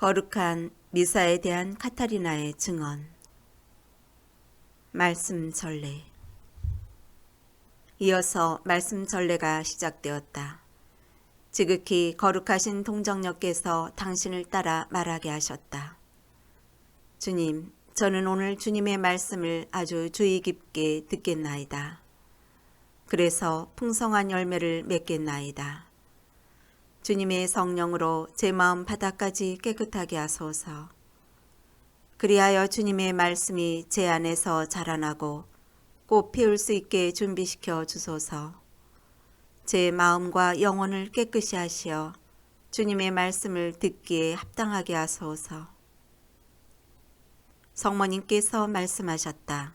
거룩한 미사에 대한 카타리나의 증언 말씀 전례 이어서 말씀 전례가 시작되었다. 지극히 거룩하신 동정녀께서 당신을 따라 말하게 하셨다. 주님, 저는 오늘 주님의 말씀을 아주 주의 깊게 듣겠나이다. 그래서 풍성한 열매를 맺겠나이다. 주님의 성령으로 제 마음 바닥까지 깨끗하게 하소서. 그리하여 주님의 말씀이 제 안에서 자라나고 꽃 피울 수 있게 준비시켜 주소서. 제 마음과 영혼을 깨끗이 하시어 주님의 말씀을 듣기에 합당하게 하소서. 성모님께서 말씀하셨다.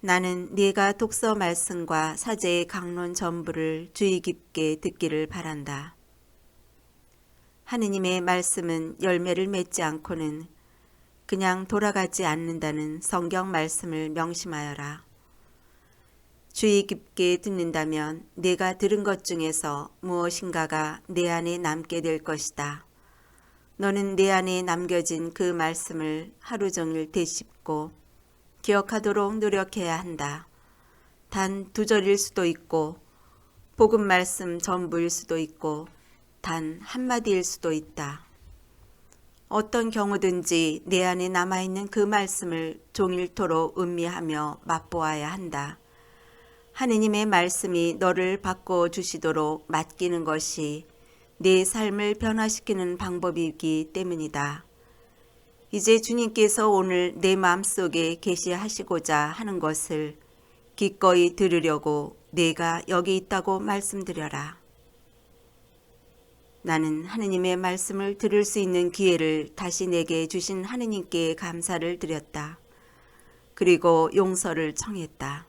나는 네가 독서 말씀과 사제의 강론 전부를 주의 깊게 듣기를 바란다. 하느님의 말씀은 열매를 맺지 않고는 그냥 돌아가지 않는다는 성경 말씀을 명심하여라. 주의 깊게 듣는다면 내가 들은 것 중에서 무엇인가가 내 안에 남게 될 것이다. 너는 내 안에 남겨진 그 말씀을 하루 종일 되씹고 기억하도록 노력해야 한다. 단 두 절일 수도 있고 복음 말씀 전부일 수도 있고 단 한마디일 수도 있다. 어떤 경우든지 내 안에 남아있는 그 말씀을 종일토록 음미하며 맛보아야 한다. 하느님의 말씀이 너를 바꿔 주시도록 맡기는 것이 내 삶을 변화시키는 방법이기 때문이다. 이제 주님께서 오늘 내 마음속에 계시하시고자 하는 것을 기꺼이 들으려고 내가 여기 있다고 말씀드려라. 나는 하느님의 말씀을 들을 수 있는 기회를 다시 내게 주신 하느님께 감사를 드렸다. 그리고 용서를 청했다.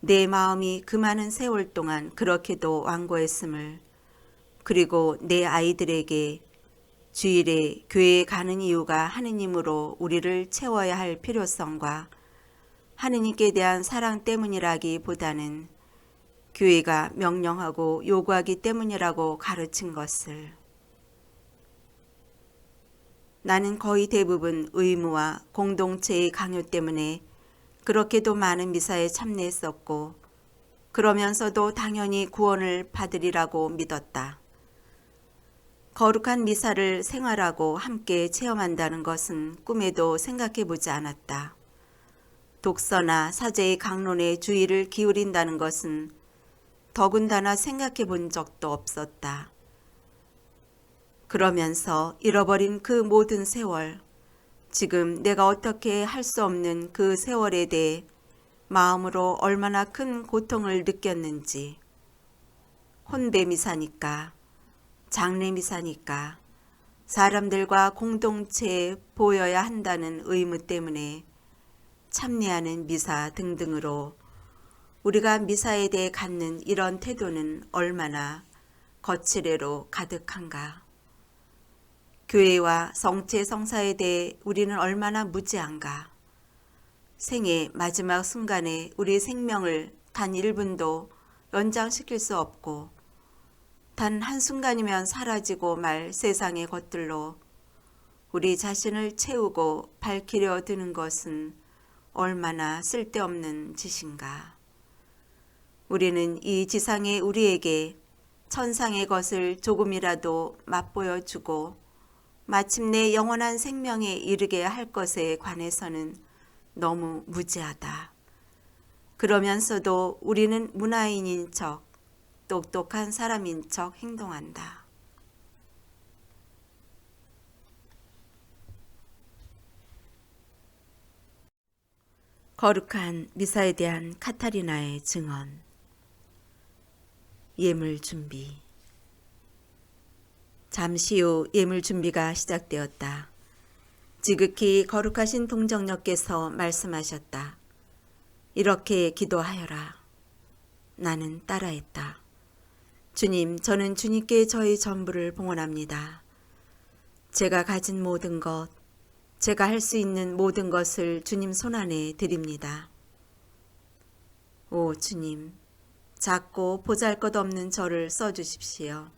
내 마음이 그 많은 세월 동안 그렇게도 완고했음을 그리고 내 아이들에게 주일에 교회에 가는 이유가 하느님으로 우리를 채워야 할 필요성과 하느님께 대한 사랑 때문이라기보다는 교회가 명령하고 요구하기 때문이라고 가르친 것을 나는 거의 대부분 의무와 공동체의 강요 때문에 그렇게도 많은 미사에 참여했었고 그러면서도 당연히 구원을 받으리라고 믿었다. 거룩한 미사를 생활하고 함께 체험한다는 것은 꿈에도 생각해 보지 않았다. 독서나 사제의 강론에 주의를 기울인다는 것은 더군다나 생각해 본 적도 없었다. 그러면서 잃어버린 그 모든 세월, 지금 내가 어떻게 할 수 없는 그 세월에 대해 마음으로 얼마나 큰 고통을 느꼈는지, 혼배미사니까, 장례미사니까, 사람들과 공동체에 보여야 한다는 의무 때문에 참여하는 미사 등등으로 우리가 미사에 대해 갖는 이런 태도는 얼마나 거칠애로 가득한가. 교회와 성체 성사에 대해 우리는 얼마나 무지한가. 생의 마지막 순간에 우리 생명을 단 1분도 연장시킬 수 없고 단 한순간이면 사라지고 말 세상의 것들로 우리 자신을 채우고 밝히려 드는 것은 얼마나 쓸데없는 짓인가. 우리는 이 지상에 우리에게 천상의 것을 조금이라도 맛보여 주고 마침내 영원한 생명에 이르게 할 것에 관해서는 너무 무지하다. 그러면서도 우리는 문화인인 척, 똑똑한 사람인 척 행동한다. 거룩한 미사에 대한 카타리나의 증언. 예물 준비. 잠시 후 예물 준비가 시작되었다. 지극히 거룩하신 동정녀께서 말씀하셨다. 이렇게 기도하여라. 나는 따라했다. 주님, 저는 주님께 저의 전부를 봉헌합니다. 제가 가진 모든 것, 제가 할 수 있는 모든 것을 주님 손안에 드립니다. 오 주님, 작고 보잘 것 없는 저를 써주십시오.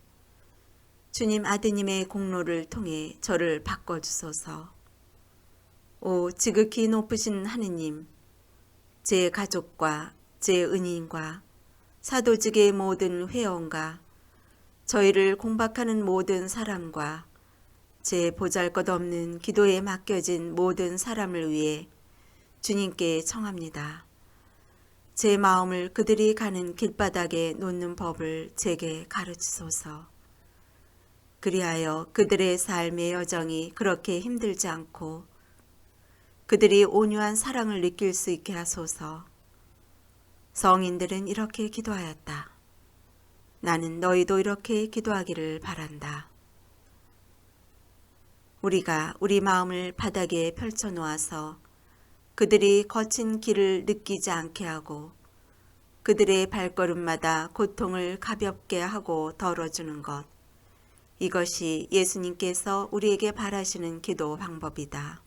주님 아드님의 공로를 통해 저를 바꿔주소서. 오 지극히 높으신 하느님, 제 가족과 제 은인과 사도직의 모든 회원과 저희를 공박하는 모든 사람과 제 보잘것없는 기도에 맡겨진 모든 사람을 위해 주님께 청합니다. 제 마음을 그들이 가는 길바닥에 놓는 법을 제게 가르치소서. 그리하여 그들의 삶의 여정이 그렇게 힘들지 않고 그들이 온유한 사랑을 느낄 수 있게 하소서. 성인들은 이렇게 기도하였다. 나는 너희도 이렇게 기도하기를 바란다. 우리가 우리 마음을 바닥에 펼쳐 놓아서 그들이 거친 길을 느끼지 않게 하고 그들의 발걸음마다 고통을 가볍게 하고 덜어주는 것. 이것이 예수님께서 우리에게 바라시는 기도 방법이다.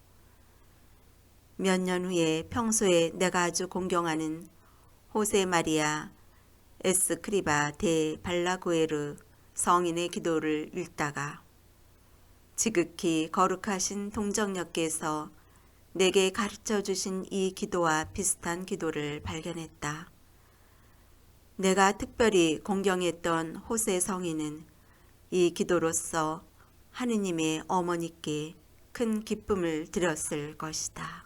몇 년 후에 평소에 내가 아주 공경하는 호세 마리아 에스크리바 데 발라구에르 성인의 기도를 읽다가 지극히 거룩하신 동정녀께서 내게 가르쳐 주신 이 기도와 비슷한 기도를 발견했다. 내가 특별히 공경했던 호세 성인은 이 기도로서 하느님의 어머니께 큰 기쁨을 드렸을 것이다.